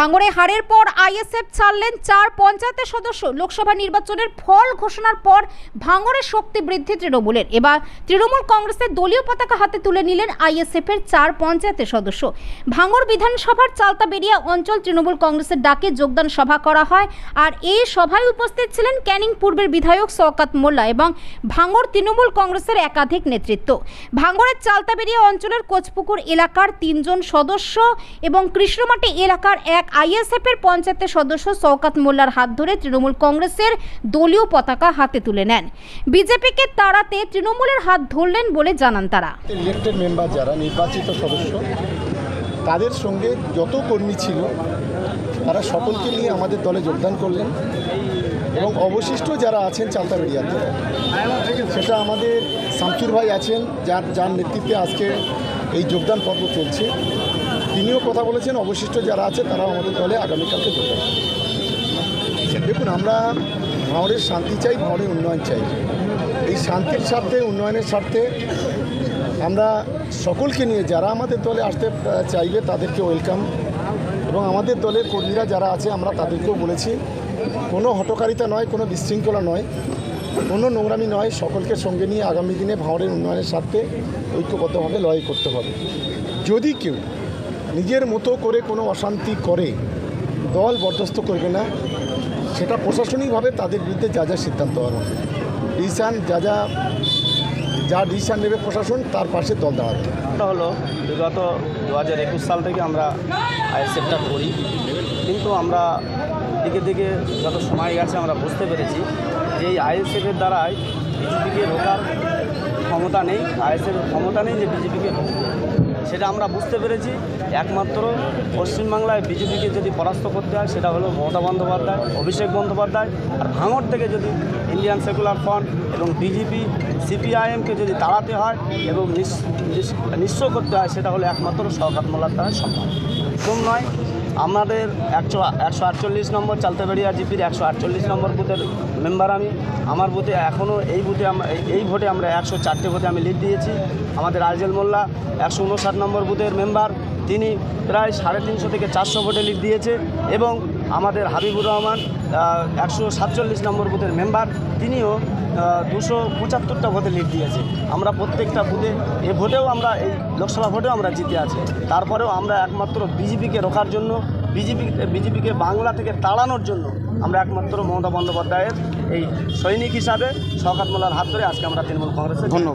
ভাঙড়ে হারের পর আইএসএফ ছাড়লেন চার পঞ্চায়েতের সদস্য। লোকসভা নির্বাচনের ফল ঘোষণার পর ভাঙড়ের শক্তি বৃদ্ধি তৃণমূলের। এবার তৃণমূল কংগ্রেসের দলীয় পতাকা হাতে তুলে নিলেন আইএসএফ এর চার পঞ্চায়েতের সদস্য। ভাঙড় বিধানসভার চালতাবেড়িয়া অঞ্চল তৃণমূল কংগ্রেসের ডাকে যোগদান সভা করা হয় আর এই সভায় উপস্থিত ছিলেন ক্যানিং পূর্বের বিধায়ক শওকাত মোল্লা এবং ভাঙড় তৃণমূল কংগ্রেসের একাধিক নেতৃত্ব। ভাঙড়ের চালতাবেড়িয়া অঞ্চলের কোচপুকুর এলাকার তিনজন সদস্য এবং কৃষ্ণমাটি এলাকার এক আইএসএফ এর পঞ্চায়েতের সদস্য শওকাত মোল্লার হাত ধরে তৃণমূল কংগ্রেসের দলীয় পতাকা হাতে তুলে নেন। বিজেপিকে তাড়াতে তৃণমূলের হাত ধরলেন বলে জানান তারা। মেম্বার যারা, নির্বাচিত সদস্য, তাদের সঙ্গে যত কর্মী ছিল, তারা সকলকে নিয়ে আমাদের দলে যোগদান করলেন এবং অবশিষ্ট যারা আছেন চালতাবেড়িয়াতে সেটা আমাদের শামসুর ভাই আছেন, যার যার নেতৃত্বে আজকে এই যোগদান পর্ব চলছে। তিনিও কথা বলেছেন অবশিষ্ট যারা আছে তারাও আমাদের দলে আগামীকালকে করবেন। দেখুন, আমরা ভাঁড়ের শান্তি চাই ভাঁড়ের উন্নয়ন চাই। এই শান্তির স্বার্থে, উন্নয়নের স্বার্থে আমরা সকলকে নিয়ে যারা আমাদের দলে আসতে চাইবে তাদেরকে ওয়েলকাম। এবং আমাদের দলের কর্মীরা যারা আছে, আমরা তাদেরকেও বলেছি, কোনো হটকারিতা নয়, কোনো বিশৃঙ্খলা নয়, কোনো নোংরামি নয়, সকলকে সঙ্গে নিয়ে আগামী দিনে ভাঁড়ের উন্নয়নের স্বার্থে ঐক্যবদ্ধভাবে লড়াই করতে হবে। যদি কেউ নিজের মতো করে কোনো অশান্তি করে, দল বরদস্ত করবে না, সেটা প্রশাসনিকভাবে তাদের বিরুদ্ধে যা যা সিদ্ধান্ত হবে। ডিসিশান, যা যা যা ডিসিশান নেবে প্রশাসন, তার পাশে দল দাঁড়াবে। হলো বিগত দু হাজার একুশ সাল থেকে আমরা আইএসএফটা করি। কিন্তু আমরা দিকে দিকে যত সময় গেছে আমরা বুঝতে পেরেছি যে এই আইএসএফের দ্বারাই বিজেপিকে রোকার ক্ষমতা নেই, আইএসের ক্ষমতা নেই যে বিজেপিকে সেটা আমরা বুঝতে পেরেছি। একমাত্র পশ্চিমবাংলায় বিজেপিকে যদি পরাস্ত করতে হয়, সেটা হলো মমতা বন্দ্যোপাধ্যায়, অভিষেক বন্দ্যোপাধ্যায়, আর ভাঙড় থেকে যদি ইন্ডিয়ান সেকুলার ফ্রন্ট এবং বিজেপি সিপিআইএমকে যদি তাড়াতে হয় এবং নিঃস- নিঃস- নিঃস্ব করতে হয়, সেটা হলো একমাত্র সরকার মোল্লার দ্বারা সম্ভব। কম নয়, আমাদের একশো একশো আটচল্লিশ নম্বর চালতাবেড়িয়া জিপির একশো আটচল্লিশ নম্বর বুথের মেম্বার আমি। আমার বুথে এখনও এই বুথে এই ভোটে আমরা একশো চারটে ভোটে আমি লিড দিয়েছি। আমাদের আইজেল মোল্লা একশো উনষাট নম্বর বুথের মেম্বার তিনি প্রায় সাড়ে তিনশো থেকে চারশো ভোটে লিড দিয়েছে এবং আমাদের হাবিবুর রহমান একশো সাতচল্লিশ নম্বর বুথের মেম্বার, তিনিও দুশো পঁচাত্তরটা ভোটে লিড দিয়েছে। আমরা প্রত্যেকটা বুথে, এ ভোটেও আমরা, এই লোকসভা ভোটেও আমরা জিতে আছি। তারপরেও আমরা একমাত্র বিজেপিকে রোখার জন্য, বিজেপি, বিজেপিকে বাংলা থেকে তাড়ানোর জন্য আমরা একমাত্র মমতা বন্দ্যোপাধ্যায়ের এই সৈনিক হিসাবে শওকাত হাত ধরে আজকে আমরা তৃণমূল কংগ্রেসে ধন্যবাদ।